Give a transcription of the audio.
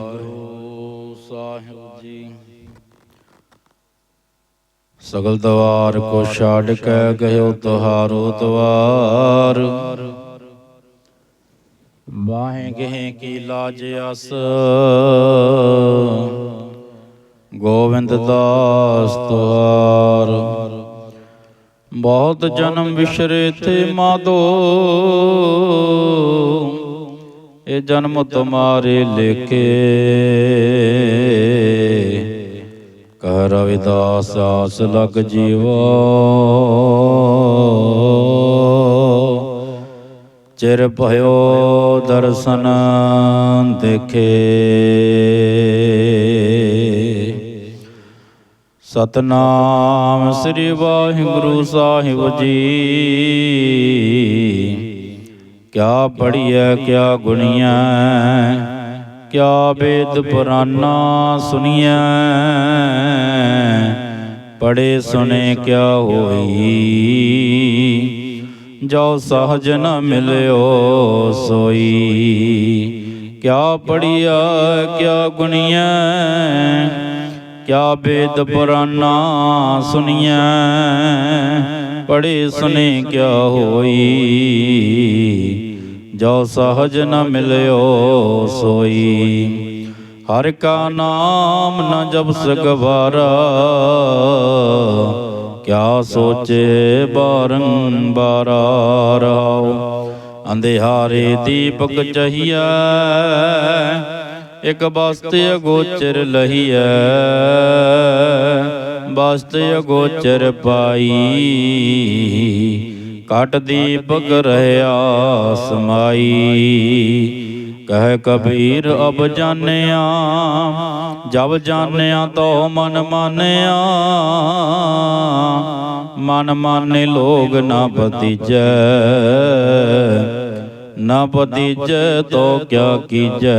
ਵਾਹਿਗੁਰੂ ਸਾਹਿਬ ਜੀ। ਸਗਲ ਦਵਾਰ ਕੋ ਛਾੜ ਕੇ ਗਇਓ ਤੁਹਾਰੋ ਦਵਾਰ। ਬਾਹੇ ਗਹਿ ਕੀ ਲਾਜ ਅਸ। ਗੋਵਿੰਦ ਦਾਸ ਤੁਹਾਰ ਬਹੁਤ ਜਨਮ ਵਿਸਰੇ ਤੇ ਮਾਦੋ। ਇਹ ਜਨਮ ਤੁਮਾਰੇ ਲੇਕੇ ਕਹਿ ਰਵਿਦਾਸ ਆਸ ਲਗ ਜੀਵੋ। ਚਿਰ ਭਇਓ ਦਰਸ਼ਨ ਦੇਖੇ। ਸਤਨਾਮ ਸ੍ਰੀ ਵਾਹਿਗੁਰੂ ਸਾਹਿਬ ਜੀ। ਕਿਆ ਪੜੀਐ ਕਿਆ ਗੁਣੀਐ, ਕਿਆ ਵੇਦ ਪੁਰਾਨਾ ਸੁਣੀਐ। ਪੜੇ ਸੁਨੇ ਕਿਆ ਹੋਈ, ਜੋ ਸਹਜ ਨ ਮਿਲਿਓ ਸੋਈ। ਕਿਆ ਪੜੀਐ ਕਿਆ ਗੁਣੀਐ, ਕਿਆ ਵੇਦ ਪੁਰਾਨਾ ਸੁਣੀਐ। ਪੜੇ ਸੁਨੇ ਕਿਆ ਹੋਈ? ਜੋ ਸਹਜ ਨ ਮਿਲਿਓ ਸੋਈ। ਹਰ ਕਾ ਨਾਮ ਨ ਜਪਸ ਗਵਾਰਾ ਕਿਆ ਸੋਚੇ ਬਾਰੰਬਾਰ। ਰਹਾਉ ਅੰਧਿਆਰੇ ਦੀਪਕ ਚਹੀਐ। ਇਕ ਬਸਤ ਅਗੋਚਰ ਲਹੀਐ। ਬਸਤ ਅਗੋਚਰ ਪਾਈ। ਕਟ ਦੀਪਕ ਰਹਿਆ ਸਮਾਈ। ਕਹਿ ਕਬੀਰ, ਅਬ ਜਾਣਿਆ, ਜਬ ਜਾਣਿਆ ਤੋ ਮਨ ਮਾਨਿਆ। ਮਨ ਮਾਨੇ ਲੋਗ ਨਾ ਪਤੀਜੈ ਨਾ ਪਤੀਜੈ ਤੋ ਕਿਆ ਕੀਜੈ।